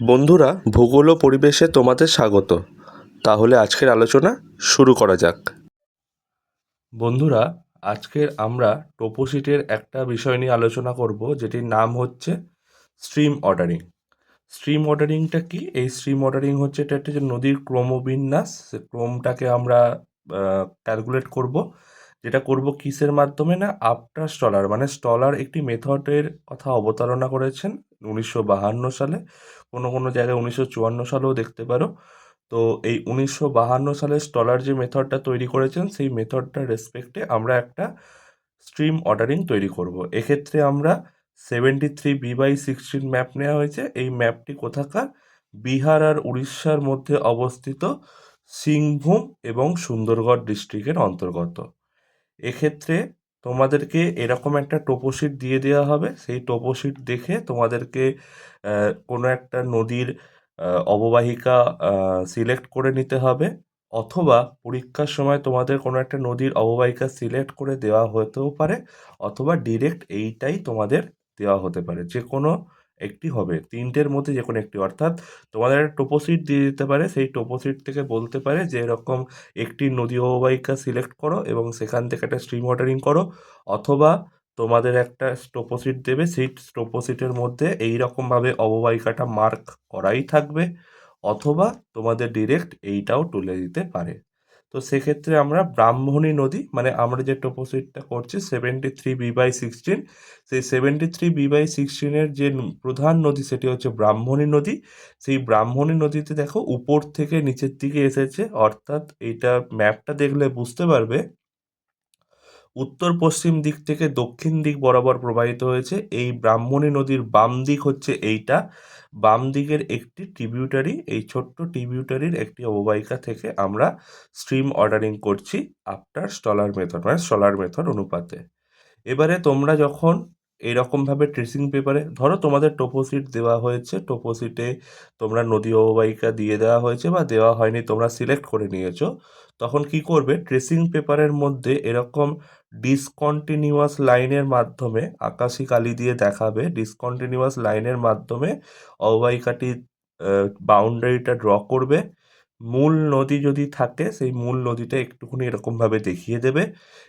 বন্ধুরা, ভূগোল ও পরিবেশে তোমাদের স্বাগত। তাহলে আজকের আলোচনা শুরু করা যাক। বন্ধুরা আজকের আমরা টোপোসিটের একটা বিষয় নিয়ে আলোচনা করব, যেটির নাম হচ্ছে স্ট্রিম অর্ডারিং স্ট্রিম অর্ডারিংটা কি? এই স্ট্রিম অর্ডারিং হচ্ছে এটা একটা যে নদীর ক্রমবিন্যাস, সে ক্রমটাকে আমরা ক্যালকুলেট করব। যেটা করব কিসের মাধ্যমে না? আফটার স্টলার মানে স্টলার একটি মেথডের কথা অবতারণা করেছেন উনিশশো বাহান্ন সালে। কোনো কোনো জায়গায় উনিশশো চুয়ান্ন সালেও দেখতে পারো। তো এই উনিশশো বাহান্ন সালে স্টলার যে মেথডটা তৈরি করেছেন, সেই মেথডটার রেসপেক্টে আমরা একটা স্ট্রিম অর্ডারিং তৈরি করব। এক্ষেত্রে আমরা seventy three B by sixteen map নেওয়া হয়েছে। এই ম্যাপটি কোথাকার? বিহার আর উড়িষ্যার মধ্যে অবস্থিত সিংভূম এবং সুন্দরগড় ডিস্ট্রিক্টের অন্তর্গত। এক্ষেত্রে তোমাদেরকে এরকম একটা টোপোশিট দিয়ে দেওয়া হবে। সেই টোপোশিট দেখে তোমাদেরকে কোনো একটা নদীর অববাহিকা সিলেক্ট করে নিতে হবে। অথবা পরীক্ষার সময় তোমাদের কোনো একটা নদীর অববাহিকা সিলেক্ট করে দেওয়া হতেও পারে। অথবা ডিরেক্ট এইটাই তোমাদের দেওয়া হতে পারে। যে কোনো একটি হবে। তিনটের মধ্যে যে কোনো একটি। অর্থাৎ তোমাদের একটা টোপোশিট দিয়ে দিতে পারে। সেই টোপোশিট থেকে বলতে পারে যে, এরকম একটি নদী অববাহিকা সিলেক্ট করো এবং সেখান থেকে একটা স্ট্রিম ওয়াটারিং করো অথবা তোমাদের একটা স্টোপোসিট দেবে। সেই স্টোপোসিটের মধ্যে এই রকমভাবে অববাহিকাটা মার্ক করাই থাকবে। অথবা তোমাদের ডিরেক্ট এইটাও তুলে দিতে পারে। তো সেক্ষেত্রে আমরা ব্রাহ্মণী নদী মানে আমরা যে টোপোসিটটা করছি seventy three B by sixteen সেই সেভেন্টি থ্রি বি বাই সিক্সটিনের যে প্রধান নদী সেটি হচ্ছে ব্রাহ্মণী নদী। সেই ব্রাহ্মণী নদীতে দেখো উপর থেকে নিচের দিকে এসেছে, অর্থাৎ এইটা ম্যাপটা দেখলে বুঝতে পারবে উত্তর পশ্চিম দিক থেকে দক্ষিণ দিক বরাবর প্রবাহিত হয়েছে। এই ব্রাহ্মণী নদীর বাম দিক হচ্ছে এইটা। বাম দিকের একটি ট্রিবিউটারি এই ছোট্ট ট্রিবিউটারির একটি অববাহিকা থেকে আমরা স্ট্রিম অর্ডারিং করছি আফটার স্টলার মেথড মানে স্টলার মেথড অনুপাতে। এবারে তোমরা যখন এরকমভাবে ট্রেসিং পেপারে ধরো তোমাদের টোপোসিট দেওয়া হয়েছে টোপোসিটে তোমরা নদী অববাহিকা দিয়ে দেওয়া হয়েছে বা দেওয়া হয়নি, তোমরা সিলেক্ট করে নিয়েছো, তখন কি করবে? ট্রেসিং পেপারের মধ্যে এরকম ডিসকন্টিনিউয়াস লাইনের মাধ্যমে আকাশি কালি দিয়ে দেখাবে ডিসকন্টিনিউয়াস লাইনের মাধ্যমে অববাহিকাটি বাউন্ডারিটা ড্র করবে, মূল নদী যদি থাকে, সেই মূল নদীটা একটুখানি এরকমভাবে দেখিয়ে দেবে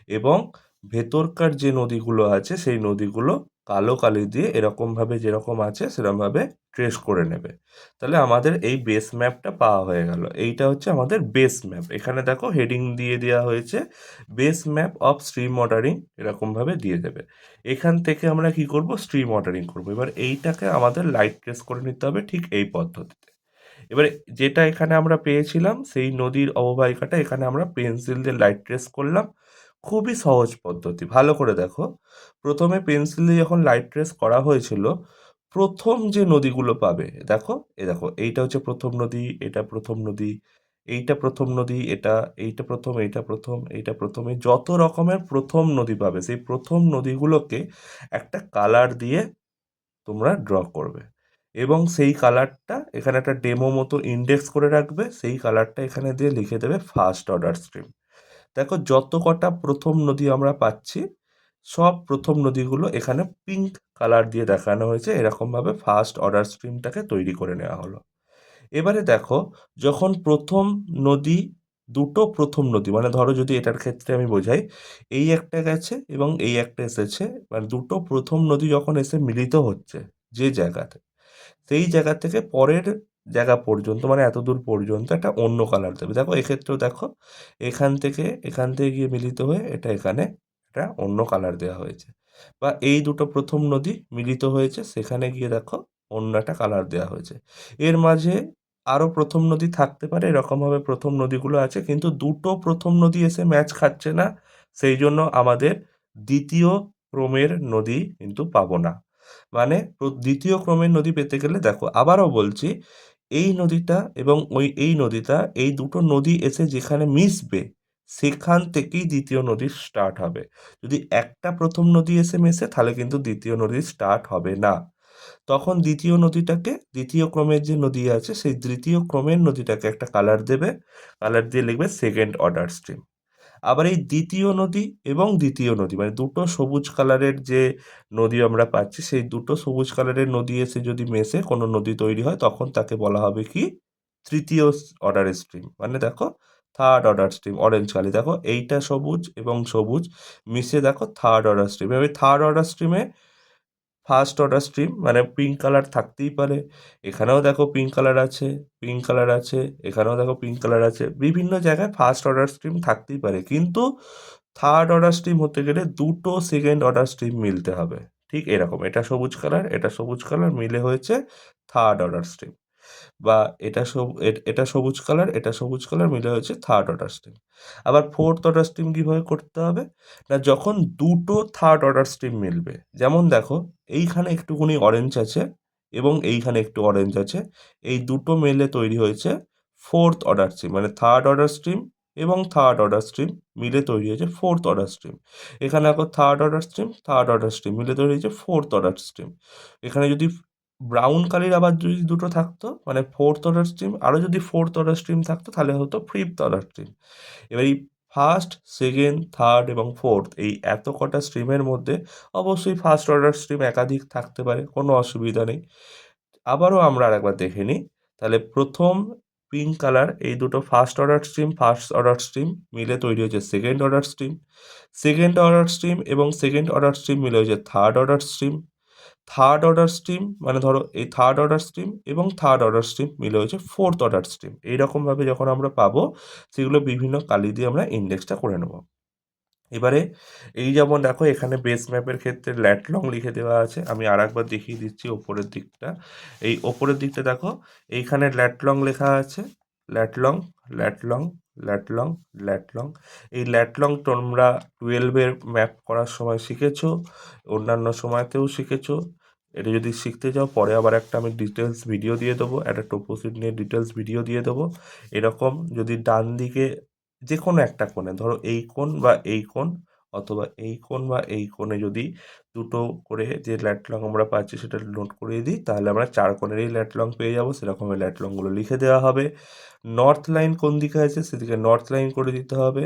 এবং ভেতরকার যে নদীগুলো আছে, সেই নদীগুলো কালো কালি দিয়ে এরকমভাবে যেরকম আছে, সেরকমভাবে ট্রেস করে নেবে। তাহলে আমাদের এই বেস ম্যাপটা পাওয়া হয়ে গেল। এইটা হচ্ছে আমাদের বেস ম্যাপ এখানে দেখো হেডিং দিয়ে দেওয়া হয়েছে base map of stream ordering এরকমভাবে দিয়ে দেবে। এখান থেকে আমরা কি করব? স্ট্রিম অর্ডারিং করব। এবার এইটাকে আমাদের লাইট ট্রেস করে নিতে হবে ঠিক এই পদ্ধতিতে। এবারে যেটা এখানে আমরা পেয়েছিলাম, সেই নদীর অববাহিকাটা এখানে আমরা পেন্সিল দিয়ে লাইট ট্রেস করলাম। খুবই সহজ পদ্ধতি। ভালো করে দেখো। প্রথমে পেন্সিল দিয়ে যখন লাইট ট্রেস করা হয়েছিল, প্রথম যে নদীগুলো পাবে, দেখো এ দেখো, এইটা হচ্ছে প্রথম নদী, এটা প্রথম নদী, এইটা প্রথম নদী, এটা, এইটা প্রথম এইটা প্রথম, এইটা প্রথমে যত রকমের প্রথম নদী পাবে, সেই প্রথম নদীগুলোকে একটা কালার দিয়ে তোমরা ড্র করবে। এবং সেই কালারটা এখানে একটা ডেমো মতো ইন্ডেক্স করে রাখবে, সেই কালারটা এখানে দিয়ে লিখে দেবে ফার্স্ট অর্ডার স্ট্রিম দেখো যত কটা প্রথম নদী আমরা পাচ্ছি, সব প্রথম নদীগুলো এখানে পিঙ্ক কালার দিয়ে দেখানো হয়েছে। এরকমভাবে ফার্স্ট অর্ডার স্ট্রিমটাকে তৈরি করে নেওয়া হলো। এবারে দেখো, যখন প্রথম নদী, দুটো প্রথম নদী মানে ধরো যদি এটার ক্ষেত্রে আমি বোঝাই, এই একটা গেছে এবং এই একটা এসেছে মানে দুটো প্রথম নদী যখন এসে মিলিত হচ্ছে যে জায়গাতে, সেই জায়গা থেকে পরের জায়গা পর্যন্ত মানে এত দূর পর্যন্ত একটা অন্য কালার দেবে। দেখো, এক্ষেত্রেও দেখো, এখান থেকে এখান থেকে গিয়ে মিলিত হয়ে এটা এখানে একটা অন্য কালার দেওয়া হয়েছে। বা এই দুটো প্রথম নদী মিলিত হয়েছে, সেখানে গিয়ে দেখো অন্য একটা কালার দেওয়া হয়েছে। এর মাঝে আরও প্রথম নদী থাকতে পারে, এরকমভাবে প্রথম নদীগুলো আছে, কিন্তু দুটো প্রথম নদী এসে ম্যাচ খাচ্ছে না, সেই জন্য আমাদের দ্বিতীয় ক্রমের নদী কিন্তু পাবো না। মানে দ্বিতীয় ক্রমের নদী পেতে গেলে দেখো, আবারও বলছি এই নদীটা এবং ওই, এই নদীটা, এই দুটো নদী এসে যেখানে মিশবে, সেখান থেকেই দ্বিতীয় নদী স্টার্ট হবে। যদি একটা প্রথম নদী এসে মেশে, তাহলে কিন্তু দ্বিতীয় নদী স্টার্ট হবে না। তখন দ্বিতীয় নদীটাকে, দ্বিতীয় ক্রমের যে নদী আছে, সেই তৃতীয় ক্রমের নদীটাকে একটা কালার দেবে। কালার দিয়ে লিখবে সেকেন্ড অর্ডার স্ট্রিম আবার এই দ্বিতীয় নদী এবং দ্বিতীয় নদী মানে দুটো সবুজ কালারের যে নদী আমরা পাচ্ছি, সেই দুটো সবুজ কালারের নদী এসে যদি মেশে কোনো নদী তৈরি হয়, তখন তাকে বলা হবে কি? তৃতীয় অর্ডার স্ট্রিম মানে দেখো থার্ড অর্ডার স্ট্রিম অরেঞ্জ কালি। দেখো এইটা সবুজ এবং সবুজ, মিশে দেখো থার্ড অর্ডার স্ট্রিম এবার থার্ড অর্ডার স্ট্রিমে ফার্স্ট অর্ডার স্ট্রিম মানে পিঙ্ক কালার থাকতেই পারে। এখানেও দেখো পিঙ্ক কালার আছে পিঙ্ক কালার আছে, এখানেও দেখো পিঙ্ক কালার আছে। বিভিন্ন জায়গায় ফার্স্ট অর্ডার স্ট্রিম থাকতেই পারে। কিন্তু থার্ড অর্ডার স্ট্রিম হতে গেলে দুটো সেকেন্ড অর্ডার স্ট্রিম মিলতে হবে। ঠিক এরকম, এটা সবুজ কালার এটা সবুজ কালার মিলে হয়েছে থার্ড অর্ডার স্ট্রিম বা এটা সবু, এটা সবুজ কালার, এটা সবুজ কালার, মিলে হয়েছে থার্ড অর্ডার স্ট্রিম আবার ফোর্থ অর্ডার স্ট্রিম কীভাবে করতে হবে? না, যখন দুটো থার্ড অর্ডার স্ট্রিম মিলবে, যেমন দেখো, এইখানে একটুখানি অরেঞ্জ আছে এবং এইখানে একটু অরেঞ্জ আছে, এই দুটো মেলে তৈরি হয়েছে ফোর্থ অর্ডার স্ট্রিম মানে থার্ড অর্ডার স্ট্রিম এবং থার্ড অর্ডার স্ট্রিম মিলে তৈরি হয়েছে ফোর্থ অর্ডার স্ট্রিম এখানে এখন third order stream third order stream মিলে তৈরি হয়েছে ফোর্থ অর্ডার স্ট্রিম এখানে যদি ব্রাউন কালির আবার যদি দুটো থাকতো মানে ফোর্থ অর্ডার স্ট্রিম আরও যদি ফোর্থ অর্ডার স্ট্রিম থাকতো, তাহলে হতো ফিফথ অর্ডার স্ট্রিম এবার এই ফার্স্ট সেকেন্ড থার্ড এবং ফোর্থ এই এত কটা স্ট্রিমের মধ্যে অবশ্যই ফার্স্ট অর্ডার স্ট্রিম একাধিক থাকতে পারে, কোনো অসুবিধা নেই। আবারও আমরা আরেকবার দেখে নিই। তাহলে প্রথম পিঙ্ক কালার এই দুটো first order stream first order stream মিলে তৈরি হয়েছে second order stream second order stream এবং সেকেন্ড অর্ডার স্ট্রিম মিলে হয়েছে third order stream third order stream মানে ধরো এই থার্ড অর্ডার স্ট্রিম এবং থার্ড অর্ডার স্ট্রিম মিলে হয়েছে ফোর্থ অর্ডার স্ট্রিম এইরকমভাবে যখন আমরা পাবো, সেগুলো বিভিন্ন কালি দিয়ে আমরা ইন্ডেক্সটা করে নেব। এবারে এই যেমন দেখো, এখানে বেস ম্যাপের ক্ষেত্রে ল্যাটলং লিখে দেওয়া আছে। আমি আর একবার দেখিয়ে দিচ্ছি ওপরের দিকটা। এই ওপরের দিকটা দেখো, এইখানে ল্যাটলং লেখা আছে। ল্যাটলং ল্যাটলং ল্যাটলং ল্যাটলং। এই ল্যাটলং তোমরা টুয়েলভের ম্যাপ করার সময় শিখেছো, অন্যান্য সময়তেও শিখেছো। এটা যদি শিখতে চাও, পরে আবার একটা আমি ডিটেলস ভিডিও দিয়ে দেবো, একটা টোপোসিট নিয়ে ডিটেলস ভিডিও দিয়ে দেবো। এরকম যদি ডান দিকে যে কোনো একটা কোণে, ধরো এই কোণ বা এই কোণ অথবা এই কোণ বা এই কোণে যদি দুটো করে যে ল্যাটলং আমরা পাচ্ছি সেটা নোট করিয়ে দিই, তাহলে আমরা চার কোণেরই ল্যাটলং পেয়ে যাব। সেরকম এই ল্যাটলংগুলো লিখে দেওয়া হবে। নর্থ লাইন কোন দিকে আছে, সেদিকে নর্থ লাইন করে দিতে হবে।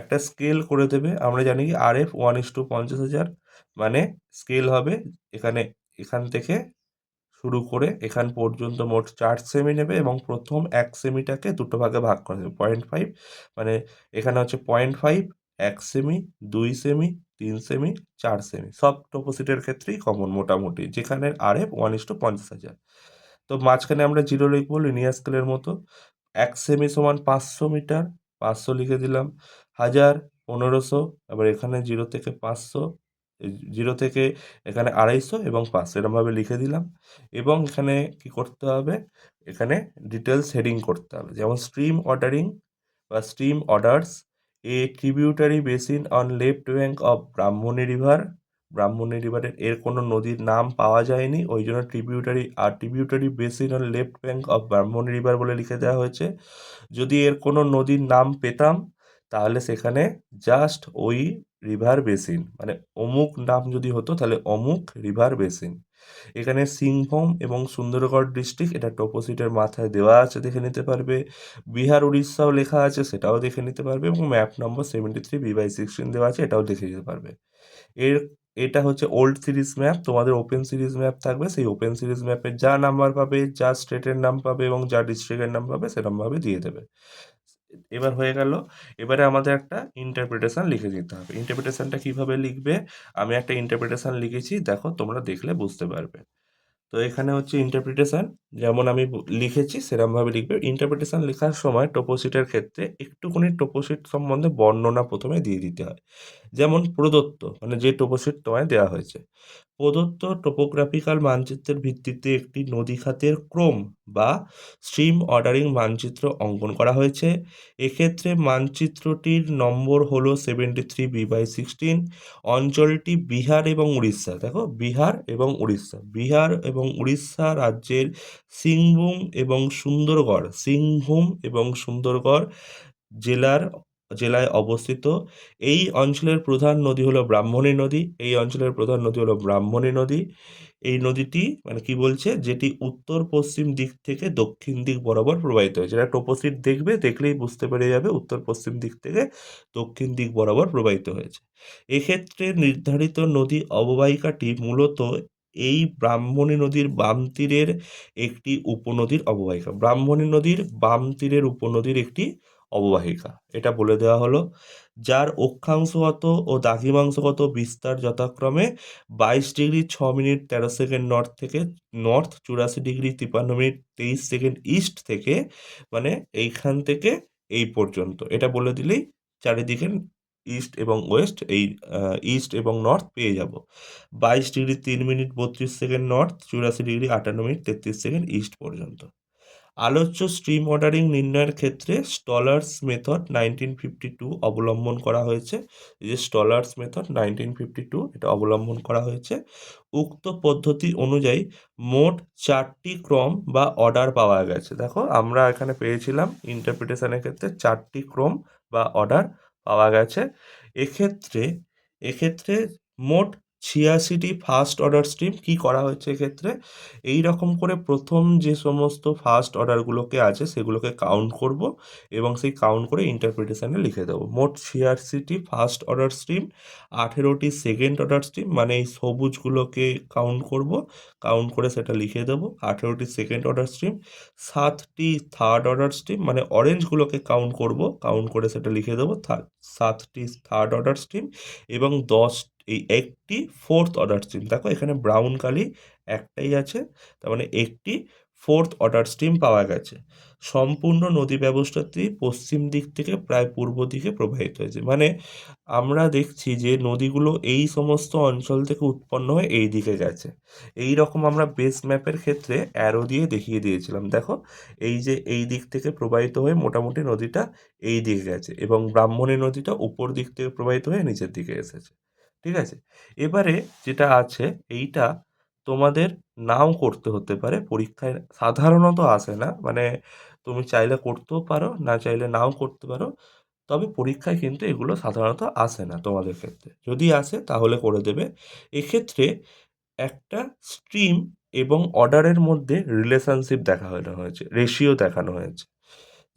একটা স্কেল করে দেবে। আমরা জানি কি R F one is to পঞ্চাশ হাজার মানে স্কেল হবে এখানে এখান থেকে শুরু করে এখান পর্যন্ত মোট চার সেমি নেবে এবং প্রথম এক সেমিটাকে দুটো ভাগে ভাগ করে দেবে পয়েন্ট ফাইভ মানে এখানে হচ্ছে পয়েন্ট ফাইভ এক সেমি দুই সেমি তিন সেমি চার সেমি সব টোপোসিটের ক্ষেত্রেই কমন মোটামুটি, যেখানে R F one is to পঞ্চাশ হাজার। তো মাঝখানে আমরা জিরো লিখব লিনিয়ার স্কেলের মতো। এক সেমি সমান পাঁচশো মিটার, পাঁচশো লিখে দিলাম। হাজার, পনেরোশো, আবার এখানে জিরো থেকে পাঁচশো জিরো থেকে এখানে আড়াইশো এবং পাঁচশো এরমভাবে লিখে দিলাম। এবং এখানে কি করতে হবে? এখানে ডিটেলস হেডিং করতে হবে। যেমন স্ট্রিম অর্ডারিং বা stream orders a tributary basin on left bank of Brahmani river Brahmani রিভারের এর কোনো নদীর নাম পাওয়া যায়নি, ওই জন্য tributary R tributary basin on left bank of Brahmani river বলে লিখে দেওয়া হয়েছে। যদি এর কোনো নদীর নাম পেতাম, তাহলে সেখানে জাস্ট ওই রিভার বেসিন মানে অমুক নাম যদি হতো তাহলে অমুক রিভার বেসিন এখানে সিংভূম এবং সুন্দরগড় ডিস্ট্রিক্ট এটা টোপোসিটের মাথায় দেওয়া আছে দেখে নিতে পারবে। বিহার, উড়িষ্যাও লেখা আছে, সেটাও দেখে নিতে পারবে এবং map number seventy three B by sixteen দেওয়া আছে, এটাও দেখে নিতে পারবে। এর, এটা হচ্ছে ওল্ড সিরিজ ম্যাপ তোমাদের ওপেন সিরিজ ম্যাপ থাকবে, সেই ওপেন সিরিজ ম্যাপে যা নাম্বার পাবে, যা স্টেটের নাম পাবে এবং যা ডিস্ট্রিক্টের নাম পাবে সেরকমভাবে দিয়ে দেবে। এবার হয়ে গেল। এবারে আমাদের একটা ইন্টারপ্রিটেশান লিখে দিতে হবে। ইন্টারপ্রিটেশানটা কীভাবে লিখবে? আমি একটা ইন্টারপ্রিটেশান লিখেছি, দেখো তোমরা দেখলে বুঝতে পারবে। তো এখানে হচ্ছে ইন্টারপ্রিটেশান যেমন আমি লিখেছি সেরমভাবে লিখবে। ইন্টারপ্রিটেশান লেখার সময় টোপোসিটের ক্ষেত্রে একটুখানি টোপোসিট সম্বন্ধে বর্ণনা প্রথমে দিয়ে দিতে হয়। যেমন প্রদত্ত মানে যে টোপোসিট তোমায় দেওয়া হয়েছে। প্রদত্ত টোপোগ্রাফিক্যাল মানচিত্রের ভিত্তিতে একটি নদী খাতের ক্রম বা স্ট্রিম অর্ডারিং মানচিত্র অঙ্কন করা হয়েছে। এক্ষেত্রে মানচিত্রটির নম্বর হলো seventy three B by sixteen অঞ্চলটি বিহার এবং উড়িষ্যা। দেখো, বিহার এবং উড়িষ্যা। বিহার এবং উড়িষ্যা রাজ্যের সিংভূম এবং সুন্দরগড়, সিংভূম এবং সুন্দরগড় জেলার জেলায় অবস্থিত। এই অঞ্চলের প্রধান নদী হলো ব্রাহ্মণী নদী। এই অঞ্চলের প্রধান নদী হলো ব্রাহ্মণী নদী। এই নদীটি মানে কি বলছে? যেটি উত্তর পশ্চিম দিক থেকে দক্ষিণ দিক বরাবর প্রবাহিত হয়েছে। এটা টোপোসিট দেখবে, দেখলেই বুঝতে পেরে যাবে উত্তর পশ্চিম দিক থেকে দক্ষিণ দিক বরাবর প্রবাহিত হয়েছে। এক্ষেত্রে নির্ধারিত নদী অববাহিকাটি মূলত এই ব্রাহ্মণী নদীর বাম তীরের একটি উপনদীর অববাহিকা। ব্রাহ্মণী নদীর বাম তীরের উপনদীর একটি অববাহিকা। এটা বলে দেওয়া হলো, যার অক্ষাংশগত ও দ্রাঘিমাংশগত বিস্তার যথাক্রমে বাইশ ডিগ্রি ছ মিনিট তেরো সেকেন্ড নর্থ থেকে, নর্থ চুরাশি ডিগ্রি তিপ্পান্ন মিনিট তেইশ সেকেন্ড ইস্ট থেকে মানে এইখান থেকে এই পর্যন্ত। এটা বলে দিলেই চারিদিকে ইস্ট এবং ওয়েস্ট, এই ইস্ট এবং নর্থ পেয়ে যাব। বাইশ ডিগ্রি তিন মিনিট বত্রিশ সেকেন্ড নর্থ, চুরাশি ডিগ্রি আটান্ন মিনিট তেত্রিশ সেকেন্ড ইস্ট পর্যন্ত। আলোচ্য স্ট্রিম অর্ডারিং নির্ণয়ের ক্ষেত্রে Strahler's method nineteen fifty two অবলম্বন করা হয়েছে। যে Strahler's method nineteen fifty two এটা অবলম্বন করা হয়েছে। উক্ত পদ্ধতি অনুযায়ী মোট চারটি ক্রম বা অর্ডার পাওয়া গেছে। দেখো, আমরা এখানে পেয়েছিলাম ইন্টারপ্রিটেশনের ক্ষেত্রে চারটি ক্রম বা অর্ডার পাওয়া গেছে। এক্ষেত্রে এক্ষেত্রে মোট ছিয়াশিটি ফার্স্ট অর্ডার স্ট্রিম কী করা হয়েছে এক্ষেত্রে? এই রকম করে প্রথম যে সমস্ত ফার্স্ট অর্ডারগুলোকে আছে সেগুলোকে কাউন্ট করব এবং সেই কাউন্ট করে ইন্টারপ্রিটেশানে লিখে দেবো। মোট ছিয়াশিটি ফার্স্ট অর্ডার স্ট্রিম আঠেরোটি সেকেন্ড অর্ডার স্ট্রিম মানে এই সবুজগুলোকে কাউন্ট করব কাউন্ট করে সেটা লিখে দেবো। আঠেরোটি সেকেন্ড অর্ডার স্ট্রিম সাতটি থার্ড অর্ডার স্ট্রিম মানে অরেঞ্জগুলোকে কাউন্ট করব কাউন্ট করে সেটা লিখে দেবো। সাতটি থার্ড অর্ডার স্ট্রিম এবং দশ এই একটি ফোর্থ অর্ডার স্ট্রিম দেখো এখানে ব্রাউন কালি একটাই আছে, তার মানে একটি ফোর্থ অর্ডার স্ট্রিম পাওয়া গেছে। সম্পূর্ণ নদী ব্যবস্থাটি পশ্চিম দিক থেকে প্রায় পূর্ব দিকে প্রবাহিত হয়েছে। মানে আমরা দেখছি যে নদীগুলো এই সমস্ত অঞ্চল থেকে উৎপন্ন হয়ে এই দিকে গেছে। এই রকম আমরা বেস ম্যাপের ক্ষেত্রে অ্যারো দিয়ে দেখিয়ে দিয়েছিলাম। দেখো, এই যে এই দিক থেকে প্রবাহিত হয়ে মোটামুটি নদীটা এই দিকে গেছে এবং ব্রাহ্মণী নদীটা উপর দিক থেকে প্রবাহিত হয়ে নিচের দিকে এসেছে। ঠিক আছে? এবারে যেটা আছে, এইটা তোমাদের নাও করতে হতে পারে। পরীক্ষায় সাধারণত আসে না। মানে তুমি চাইলে করতেও পারো, না চাইলে নাও করতে পারো। তবে পরীক্ষায় কিন্তু এগুলো সাধারণত আসে না তোমাদের ক্ষেত্রে। যদি আসে, তাহলে করে দেবে। এক্ষেত্রে একটা স্ট্রিম এবং অর্ডারের মধ্যে রিলেশনশিপ দেখানো হয়েছে রেশিও দেখানো হয়েছে।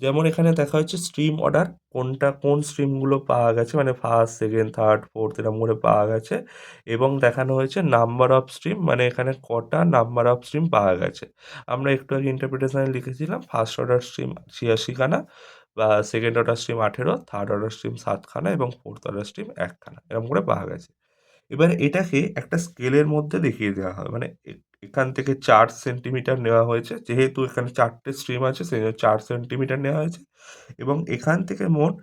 যেমন এখানে দেখা হচ্ছে স্ট্রিম অর্ডার কোনটা, কোন স্ট্রিমগুলো পাওয়া গেছে মানে ফার্স্ট সেকেন্ড থার্ড ফোর্থ এরকম করে পাওয়া গেছে এবং দেখানো হয়েছে নাম্বার অফ স্ট্রিম মানে এখানে কটা নাম্বার অফ স্ট্রিম পাওয়া গেছে। আমরা একটু আগে ইন্টারপ্রিটেশনে লিখেছিলাম ফার্স্ট অর্ডার স্ট্রিম ছিয়াশিখানা বা সেকেন্ড অর্ডার স্ট্রিম আঠেরো থার্ড অর্ডার স্ট্রিম সাতখানা এবং ফোর্থ অর্ডার স্ট্রিম একখানা এরকম করে পাওয়া গেছে। এবার এটাকে একটা স্কেলের মধ্যে দেখিয়ে দেওয়া হয় মানে এখান থেকে চার সেন্টিমিটার নেওয়া হয়েছে। যেহেতু এখানে চারটে স্ট্রিম আছে, সেই জন্য চার সেন্টিমিটার নেওয়া হয়েছে এবং এখান থেকে মোট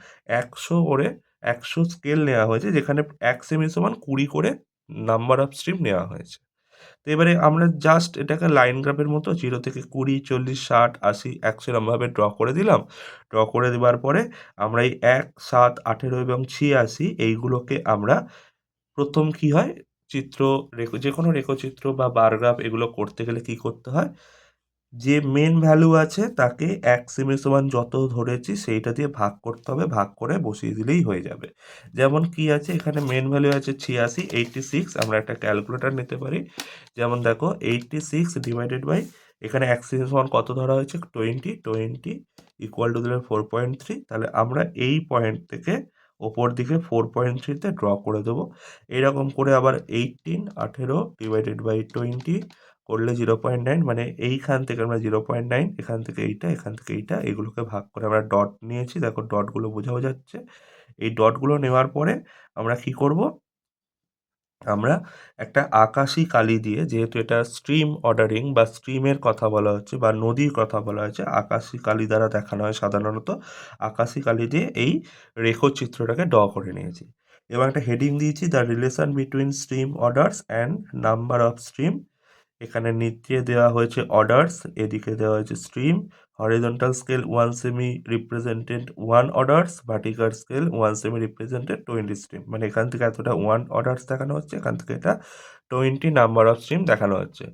একশো করে একশো স্কেল নেওয়া হয়েছে, যেখানে এক সেমি সমান কুড়ি করে নাম্বার অফ স্ট্রিম নেওয়া হয়েছে। তো এবারে আমরা জাস্ট এটাকে লাইন গ্রাফের মতো জিরো থেকে কুড়ি, চল্লিশ, ষাট, আশি, একশো এরমভাবে ড্র করে দিলাম। ড্র করে দেওয়ার পরে আমরা এই এক, সাত, আঠেরো এবং ছিয়াশি, এইগুলোকে আমরা প্রথম কি হয়? চিত্র রেখো যে কোনো রেখচিত্র বা বারগ্রাফ এগুলো করতে গেলে কী করতে হয়? যে মেন ভ্যালু আছে তাকে এক সেমি সমান যত ধরেছি সেইটা দিয়ে ভাগ করতে হবে, ভাগ করে বসিয়ে দিলেই হয়ে যাবে। যেমন কি আছে? এখানে মেন ভ্যালু আছে ছিয়াশি এইটটি সিক্স আমরা একটা ক্যালকুলেটার নিতে পারি। যেমন দেখো এইটটি সিক্স ডিভাইডেড বাই এখানে এক সেমি সমান কত ধরা হয়েছে? টোয়েন্টি টোয়েন্টি ইকুয়াল টু দিলে ফোর পয়েন্ট থ্রি তাহলে আমরা এই পয়েন্ট থেকে ওপর দিকে ফোর পয়েন্ট থ্রিতে ড্র করে দেবো। এরকম করে আবার এইটিন আঠেরো ডিভাইডেড বাই টোয়েন্টি করলে জিরো পয়েন্ট নাইন মানে এইখান থেকে আমরা জিরো পয়েন্ট নাইন এখান থেকে এইটা, এখান থেকে এইটা, এগুলোকে ভাগ করে আমরা ডট নিয়েছি। দেখো ডটগুলো বোঝাও যাচ্ছে। এই ডটগুলো নেওয়ার পরে আমরা কি করব? আমরা একটা আকাশি কালি দিয়ে যেহেতু এটা স্ট্রিম অর্ডারিং বা স্ট্রিমের কথা বলা হচ্ছে বা নদীর কথা বলা হচ্ছে আকাশি কালি দ্বারা দেখানো হয় সাধারণত। আকাশি কালি দিয়ে এই রেখচিত্রটাকে ড করে নিয়েছি। এবং একটা হেডিং দিয়েছি the relation between stream orders and number of stream এখানে নিচে দেওয়া হয়েছে অর্ডার্স এদিকে দেওয়া হয়েছে stream horizontal scale one cm represented one orders vertical scale one cm represented twenty stream মানে এখান থেকে এতটা ওয়ান অর্ডার্স দেখানো হচ্ছে, এখান থেকে এটা টোয়েন্টি নাম্বার অফ স্ট্রিম দেখানো হচ্ছে।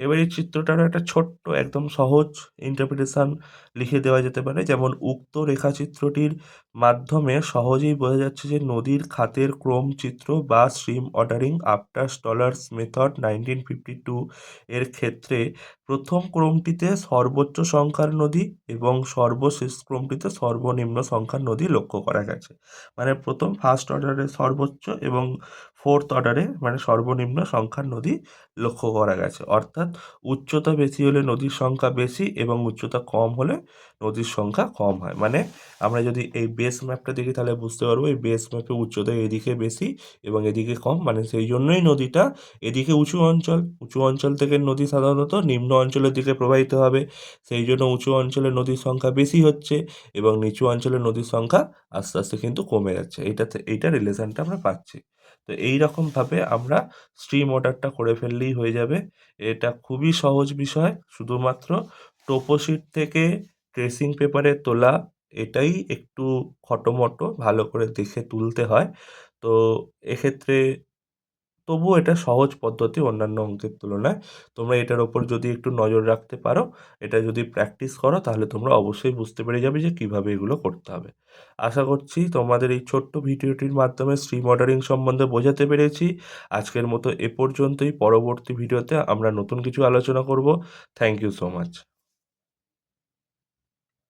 এবার এই চিত্রটার একটা ছোট্ট, একদম সহজ ইন্টারপ্রিটেশন লিখে দেওয়া যেতে পারে। যেমন উক্ত রেখাচিত্রটির মাধ্যমে সহজেই বোঝা যাচ্ছে যে নদীর খাতের ক্রম চিত্র বা stream ordering after Strahler's method nineteen fifty two এর ক্ষেত্রে প্রথম ক্রমটিতে সর্বোচ্চ সংখ্যার নদী এবং সর্বশেষ ক্রমটিতে সর্বনিম্ন সংখ্যার নদী লক্ষ্য করা গেছে। মানে প্রথম ফার্স্ট অর্ডারে সর্বোচ্চ এবং ফোর্থ অর্ডারে মানে সর্বনিম্ন সংখ্যার নদী লক্ষ্য করা গেছে। অর্থাৎ উচ্চতা বেশি হলে নদীর সংখ্যা বেশি এবং উচ্চতা কম হলে নদীর সংখ্যা কম হয়। মানে আমরা যদি এই বেস ম্যাপটা দেখি তাহলে বুঝতে পারব এই বেস ম্যাপে উচ্চতা এদিকে বেশি এবং এদিকে কম। মানে সেই জন্যই নদীটা এদিকে উঁচু অঞ্চল। উঁচু অঞ্চল থেকে নদী সাধারণত নিম্ন অঞ্চলের দিকে প্রবাহিত হবে। সেই জন্য উঁচু অঞ্চলে নদীর সংখ্যা বেশি হচ্ছে এবং নিচু অঞ্চলে নদীর সংখ্যা আস্তে আস্তে কিন্তু কমে যাচ্ছে। এইটাতে এইটা রিলেশনটা আমরা পাচ্ছি। তো এই রকমভাবে আমরা স্ট্রিম অর্ডারটা করে ফেললেই হয়ে যাবে। এটা খুবই সহজ বিষয়, শুধুমাত্র টোপোশিট থেকে ট্রেসিং পেপারে তোলা, এটাই একটু খটোমটো ভালো করে দেখে তুলতে হয়। তো এক্ষেত্রে তবুও এটা সহজ পদ্ধতি অন্যান্য অঙ্কের তুলনায়। তোমরা এটার ওপর যদি একটু নজর রাখতে পারো, এটা যদি প্র্যাকটিস করো, তাহলে তোমরা অবশ্যই বুঝতে পেরে যাবে যে কীভাবে এগুলো করতে হবে। আশা করছি তোমাদের এই ছোট্ট ভিডিওটির মাধ্যমে স্ট্রিম অর্ডারিং সম্বন্ধে বোঝাতে পেরেছি। আজকের মতো এ পর্যন্তই। পরবর্তী ভিডিওতে আমরা নতুন কিছু আলোচনা করব। Thank you so much